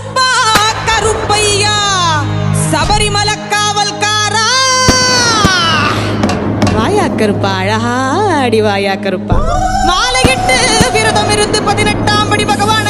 கருப்பா கருப்பையா சபரிமலை காவல்காரா. வாயா கருப்பா அழகா அடி வாயா கருப்பா. மாலையிட்டு விரதம் இருந்து பதினெட்டாம் படி பகவான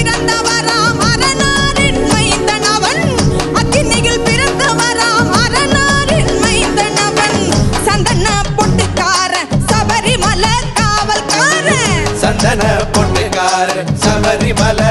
சபரிமலை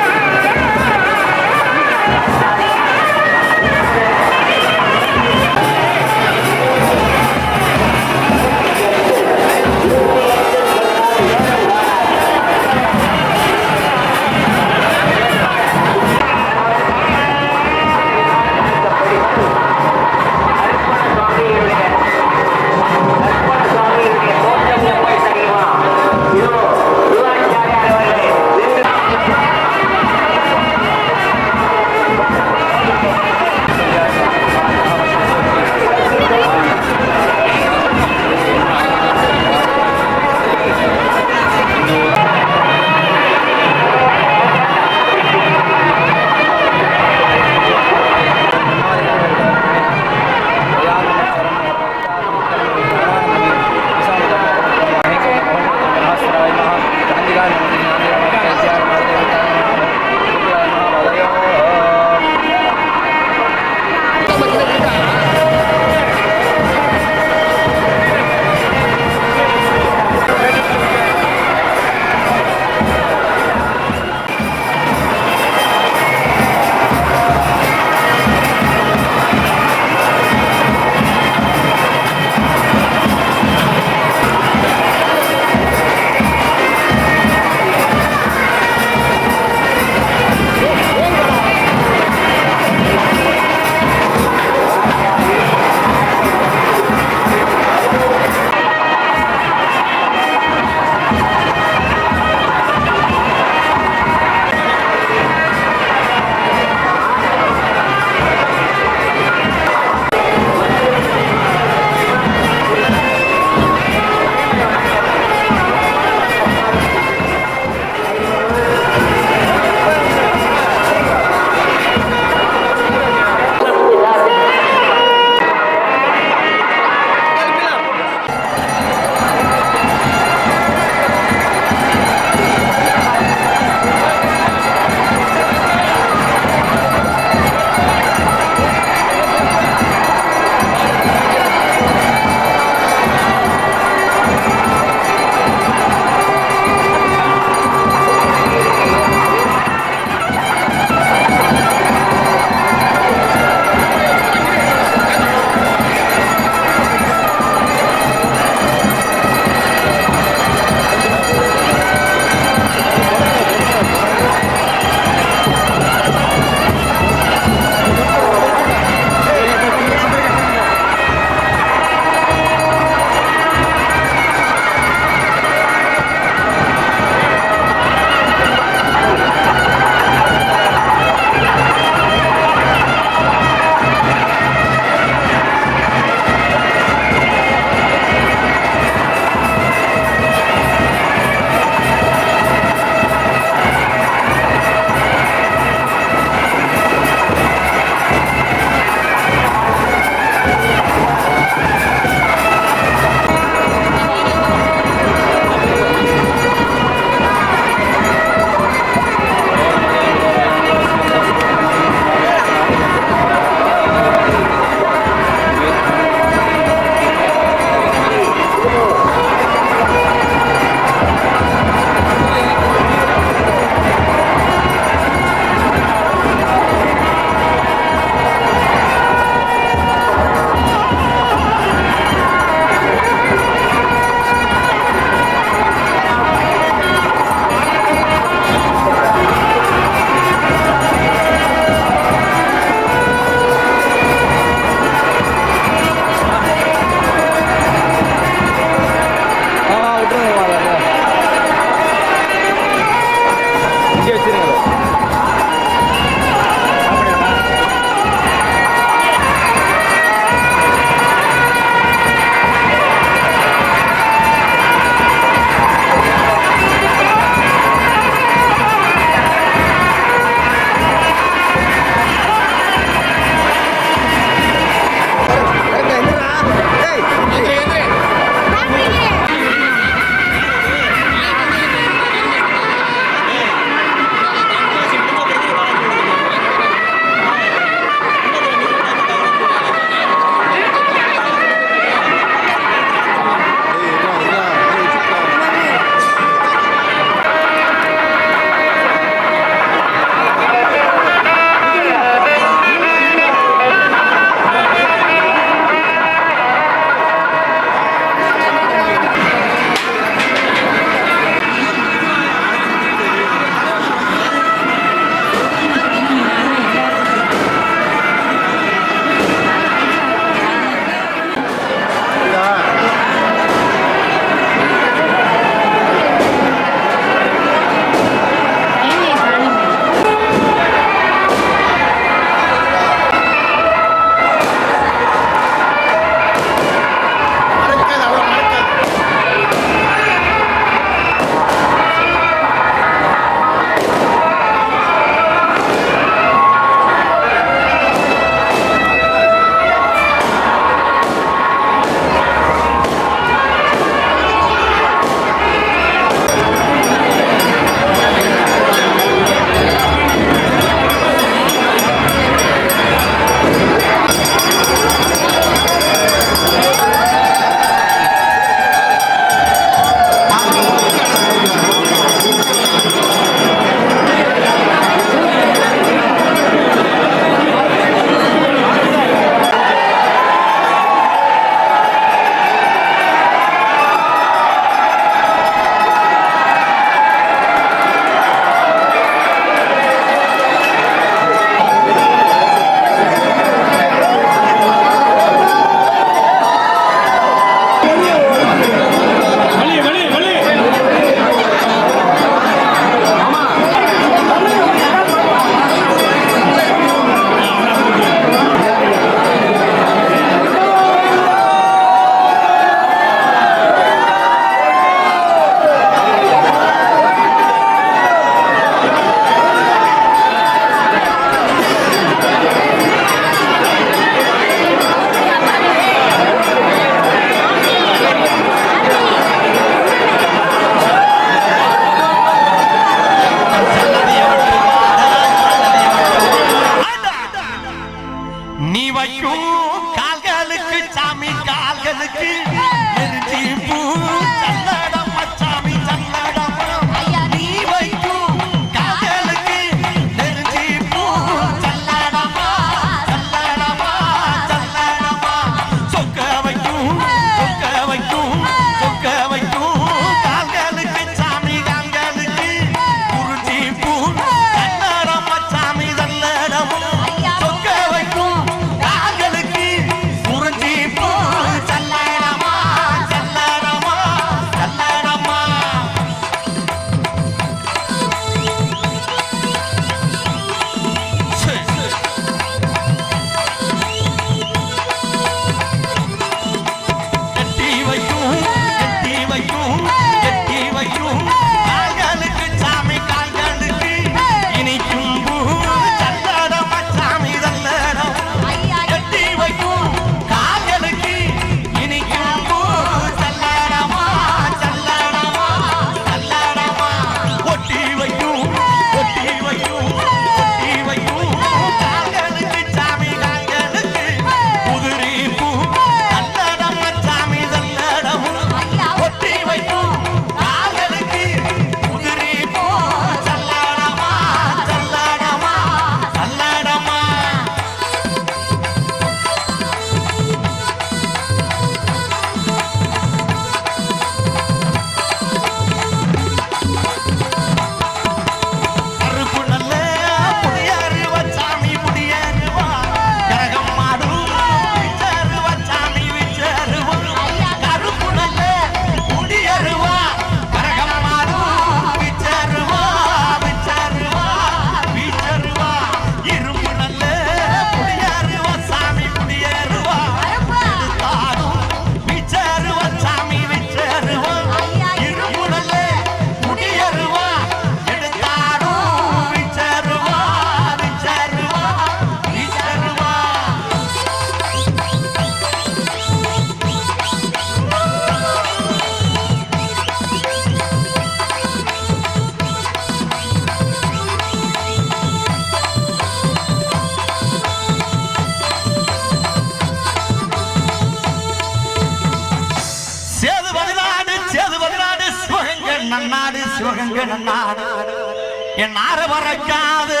என் நார பறக்காது.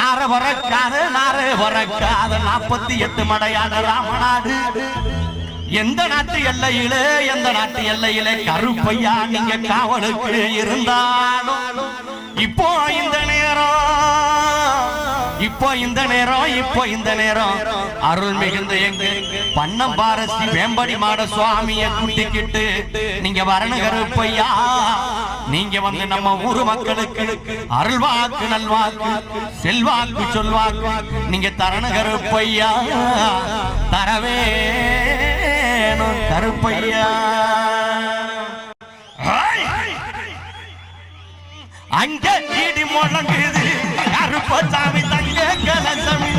நார பறக்காது நார பறக்காது. நாற்பத்தி எட்டு மடையான ராமநாடு. எந்த நாட்டு எல்லையிலே எந்த நாட்டு எல்லையிலே கருப்பையா நீங்க காவலுக்கு இருந்தாலும் இப்போ இந்த நேரம் இப்போ இந்த நேரம் இப்போ இந்த நேரம். அருள் மிகுந்த எங்க? பண்ணம் பாரசி வேம்படி மாட சுவாமிய கூட்டிக்கிட்டு நீங்க வரணும் கருப்பையா. நீங்க வந்து நம்ம ஊரு மக்களுக்கு அருள்வாக்கு நல்வாக்கு செல்வாக்கு சொல்வாக்கு. நீங்க தரண கருப்பையா தரவே கருப்பையா? அங்க இடி முழங்குது. கருப்பசாமி தங்க கலசமி?